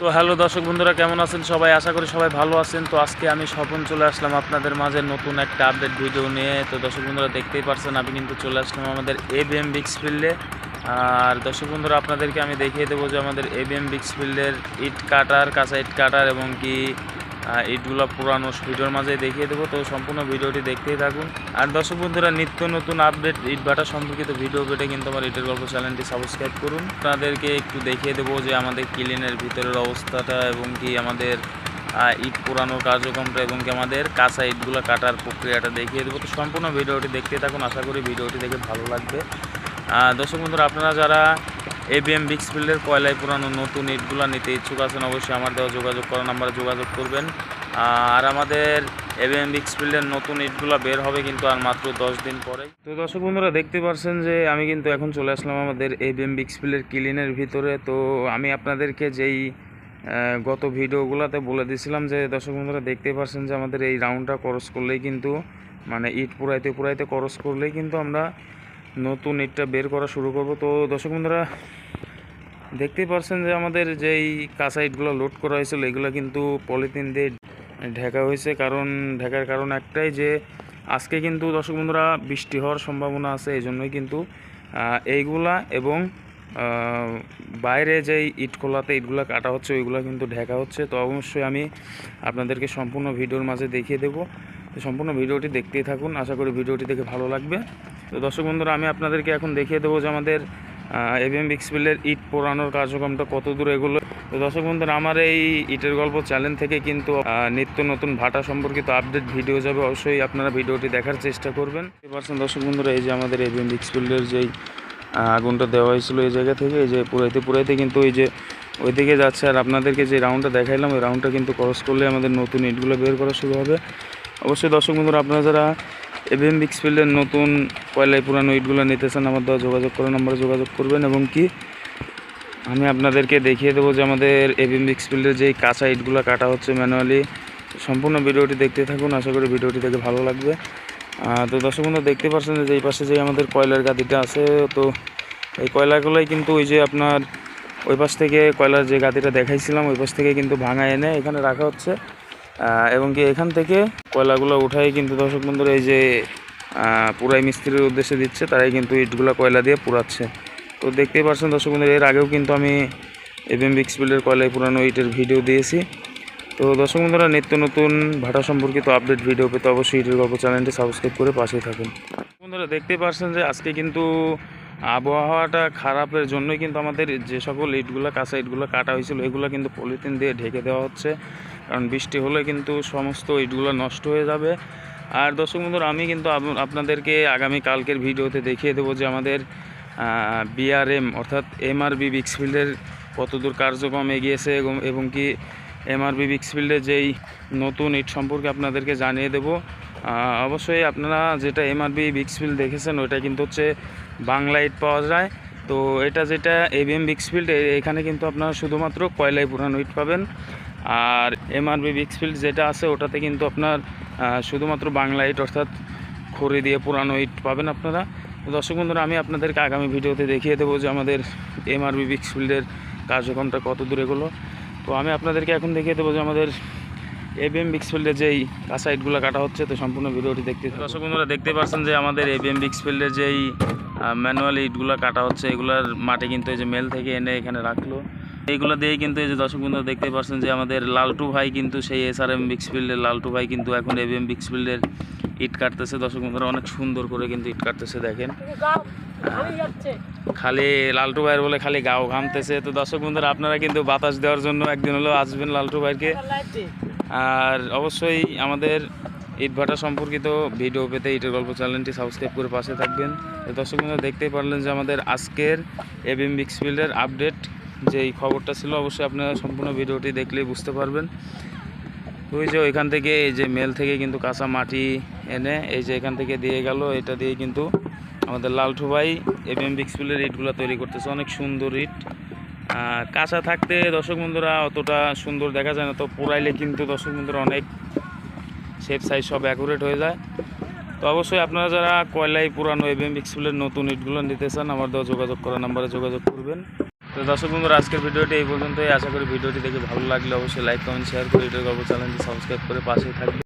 তো হ্যালো দর্শক বন্ধুরা, কেমন আছেন সবাই? আশা করি সবাই ভালো আছেন। তো আজকে আমি স্বপন চলে আসলাম আপনাদের মাঝে নতুন একটা আপডেট ভিডিও নিয়ে। তো দর্শক বন্ধুরা, দেখতেই পারছেন আমি কিন্তু চলে আসলাম আমাদের এ বি এম বিক্স ফিল্ডে আর দর্শক বন্ধুরা, আপনাদেরকে আমি দেখিয়ে দেবো যে আমাদের এ বি এম বিক্স ফিল্ডের ইট কাটার, কাঁচা ইট কাটার এবং কি আহ, ইটগুলো পুরানো ভিডিওর মাঝে দেখিয়ে দেবো। তো সম্পূর্ণ ভিডিওটি দেখতেই থাকুন। আর দর্শক বন্ধুরা নিত্য নতুন আপডেট ইট ভাটা সম্পর্কিত ভিডিও পেতে কিন্তু আমার ইটের গল্প চ্যানেলটি সাবস্ক্রাইব করুন। আপনাদেরকে একটু দেখিয়ে দেবো যে আমাদের ক্লিনের ভিতরের অবস্থাটা এবং কি আমাদের ইট পুরানোর কার্যক্রমটা এবং কি আমাদের কাঁচা ইটগুলো কাটার প্রক্রিয়াটা দেখিয়ে দেবো। তো সম্পূর্ণ ভিডিওটি দেখতে থাকুন। আশা করি ভিডিওটি দেখে ভালো লাগবে। দর্শক বন্ধুরা আপনারা যারা এবিএম বিক্স ফিল্ডের কয়লায় পুরানো নতুন ইটগুলো নিতে ইচ্ছুক আছেন অবশ্যই আমার দেওয়া যোগাযোগ করা নাম্বারে যোগাযোগ করবেন। আর আমাদের এবিএম বিক্স ফিল্ডের নতুন ইটগুলো বের হবে কিন্তু আর মাত্র দশ দিন পরে তো দর্শক বন্ধুরা, দেখতে পাচ্ছেন যে আমি কিন্তু এখন চলে আসলাম আমাদের এবিএম বিক্স ফিল্ডের ক্লিনের ভিতরে। তো আমি আপনাদেরকে যেই গত ভিডিওগুলোতে বলে দিয়েছিলাম যে দর্শক বন্ধুরা, দেখতে পাচ্ছেন যে আমাদের এই রাউন্ডটা ক্রস করলেই কিন্তু মানে ইট পুরাইতে পুরাইতে খরচ করলেই কিন্তু আমরা নতুন ইটটা বের করা শুরু করব। তো দর্শক বন্ধুরা, দেখতেই পারছেন যে আমাদের যেই কাঁচা ইটগুলো লোড করা হয়েছিল, এগুলো কিন্তু পলিথিন দিয়ে ঢাকা হয়েছে। কারণ, ঢাকার কারণ একটাই যে, আজকে কিন্তু দর্শক বন্ধুরা বৃষ্টি হওয়ার সম্ভাবনা আছে, এই জন্যই কিন্তু এইগুলা এবং বাইরে যেই ইট খোলাতে ইটগুলো কাটা হচ্ছে, ওইগুলো কিন্তু ঢাকা হচ্ছে। তো অবশ্যই আমি আপনাদেরকে সম্পূর্ণ ভিডিওর মাঝে দেখিয়ে দেবো। সম্পূর্ণ ভিডিওটি দেখতেই থাকুন। আশা করি ভিডিওটি দেখে ভালো লাগবে। তো দর্শক বন্ধুরা, আমি আপনাদেরকে এখন দেখিয়ে দেবো যে আমাদের এভিএম বিক্সপিলের ইট পোড়ানোর কার্যক্রমটা কত দূর এগুলো। তো দর্শক বন্ধুরা, আমার এই ইটের গল্প চ্যানেল থেকে কিন্তু নিত্য নতুন ভাটা সম্পর্কিত আপডেট ভিডিও যাবে, অবশ্যই আপনারা ভিডিওটি দেখার চেষ্টা করবেন। পারছেন দর্শক বন্ধুরা, এই যে আমাদের এভিএম বিক্সপিলের যেই আগুনটা দেওয়া হয়েছিল এই জায়গা থেকে, এই যে পুরাইতে পুরাইতে কিন্তু ওই যে ওইদিকে যাচ্ছে। আর আপনাদেরকে যে রাউন্ডটা দেখাইলাম, ওই রাউন্ডটা কিন্তু ক্রস করলে আমাদের নতুন ইটগুলো বের করা শুরু হবে। অবশ্যই দর্শক বন্ধুরা, আপনারা যারা এভিএম বিক্সফিল্ডের নতুন কয়লায় পুরানো ইটগুলো নিতে চান আমার দ্বারা যোগাযোগ করার নম্বরে যোগাযোগ করবেন এবং কি আমি আপনাদেরকে দেখিয়ে দেবো যে আমাদের এভিএম বিক্সফিল্ডের যেই কাঁচা ইটগুলো কাটা হচ্ছে ম্যানুয়ালি। সম্পূর্ণ ভিডিওটি দেখতে থাকুন, আশা করি ভিডিওটি দেখে ভালো লাগবে। তো দর্শক বন্ধু দেখতে পাচ্ছেন যে এই পাশে যে আমাদের কয়লার গাদিটা আছে, তো এই কয়লাগুলোই কিন্তু ওই যে আপনার ওই পাশ থেকে কয়লার যে গাদিটা দেখাইছিলাম, ওই পাশ থেকে কিন্তু ভাঙা এনে এখানে রাখা হচ্ছে। এবং কি এখান থেকে কয়লাগুলো উঠাই কিন্তু দর্শক বন্ধুরা এই যে পুরাই মিস্ত্রির উদ্দেশ্যে দিচ্ছে, তারাই কিন্তু ইটগুলো কয়লা দিয়ে পুরাচ্ছে। তো দেখতেই পাচ্ছেন দর্শক বন্ধুরা, এর আগেও কিন্তু আমি এবিএম বিক্সবিলের কয়লায় পুরানো ইটের ভিডিও দিয়েছি। তো দর্শক বন্ধুরা, নিত্য নতুন ভাটা সম্পর্কিত আপডেট ভিডিও পেতে অবশ্যই ইটের গল্প চ্যানেলটি সাবস্ক্রাইব করে পাশে থাকুন। বন্ধুরা, দেখতেই পাচ্ছেন যে আজকে কিন্তু আবহাওয়াটা খারাপের জন্যই কিন্তু আমাদের যে সকল ইটগুলো, কাঁচা ইটগুলো কাটা হয়েছিল, এগুলো কিন্তু পলিথিন দিয়ে ঢেকে দেওয়া হচ্ছে। কারণ বৃষ্টি হলে কিন্তু সমস্ত ইটগুলো নষ্ট হয়ে যাবে। আর দর্শক বন্ধুরা, আমি কিন্তু আপনাদেরকে আগামী কালকের ভিডিওতে দেখিয়ে দেবো যে আমাদের বিআরএম অর্থাৎ এমআরবি বিক্সফিল্ডের কতদূর কার্যক্রম এগিয়েছে এবং কি এমআরবি বিক্সফিল্ডের যেই নতুন ইট সম্পর্কে আপনাদেরকে জানিয়ে দেবো। অবশ্যই আপনারা যেটা এমআরবি বিক্সফিল্ড দেখেছেন, ওইটা কিন্তু হচ্ছে বাংলা ইট পাওয়া যায়। তো এটা যেটা এবিএম বিক্সফিল্ড এখানে কিন্তু আপনারা শুধুমাত্র কয়লায় পুরানো ইট পাবেন। আর এমআরবি বিক্সফিল্ড যেটা আছে, ওটাতে কিন্তু আপনার শুধুমাত্র বাংলা ইট অর্থাৎ খড়ি দিয়ে পুরানো ইট পাবেন আপনারা। দর্শক বন্ধুরা, আমি আপনাদেরকে আগামী ভিডিওতে দেখিয়ে দেবো যে আমাদের এমআরবি বিক্সফিল্ডের কার্যক্রমটা কত দূরে এগুলো। তো আমি আপনাদেরকে এখন দেখিয়ে দেবো যে আমাদের এবিএম বিক্সফিল্ডের যেই কাঁচা ইটগুলো কাটা হচ্ছে, তো সম্পূর্ণ ভিডিওটি দেখতে। দর্শক বন্ধুরা দেখতে পাচ্ছেন যে আমাদের এবিএম বিক্সফিল্ডের যেই ম্যানুয়াল ইটগুলো কাটা হচ্ছে, এগুলার মাটি কিন্তু এই যে মেল থেকে এনে এখানে রাখল। এইগুলো দিয়েই কিন্তু এই যে দর্শক বন্ধুরা দেখতে পাচ্ছেন যে আমাদের লালটু ভাই কিন্তু সেই এস আর এম বিক্সফিল্ডের লালটু ভাই কিন্তু এখন এবিএম বিক্সফিল্ডের ইট কাটতেছে। দর্শক বন্ধুরা, অনেক সুন্দর করে কিন্তু ইট কাটতেছে, দেখেন। খালি লালটু ভাইয়ের বলে খালি গাও ঘামতেছে। তো দর্শক বন্ধুরা, আপনারা কিন্তু বাতাস দেওয়ার জন্য একদিন হলেও আসবেন লালটু ভাইকে। আর অবশ্যই আমাদের ইট ভাটা সম্পর্কিত ভিডিও পেতে ইটের গল্প চ্যানেলটি সাবস্ক্রাইব করে পাশে থাকবেন। দর্শক বন্ধুরা, দেখতেই পারলেন যে আমাদের আজকের এবিএম বিক্সফিল্ডের আপডেট যে এই খবরটা ছিল, অবশ্যই আপনারা সম্পূর্ণ ভিডিওটি দেখলেই বুঝতে পারবেন। ওই যে ওইখান থেকে, এই যে মেল থেকে কিন্তু কাঁচা মাটি এনে, এই যে এখান থেকে দিয়ে গেল, এটা দিয়ে কিন্তু আমাদের লালঠু ভাই এবিএম বিক্সফিল্ডের ইটগুলো তৈরি করতেছে। অনেক সুন্দর ইট কাঁচা থাকতে দর্শক বন্ধুরা অতটা সুন্দর দেখা যায় না, তো পোড়াইলে কিন্তু দর্শক বন্ধুরা অনেক শেপ সাইজ সব অ্যাকুরেট হয়ে যায়। তো অবশ্যই আপনারা যারা কয়লাই পুরানো এবিএম বিক্সফিল্ডের নতুন ইটগুলো নিতে চান, আমার দেওয়া যোগাযোগ করা নাম্বারে যোগাযোগ করবেন। তো দর্শক বন্ধুরা, আজকের ভিডিওটি এই পর্যন্তই। আশা করি ভিডিওটি দেখে ভালো লাগলে অবশ্যই লাইক কমেন্ট শেয়ার করে এটার গল্প চ্যানেলটি সাবস্ক্রাইব করে পাশেই থাকবে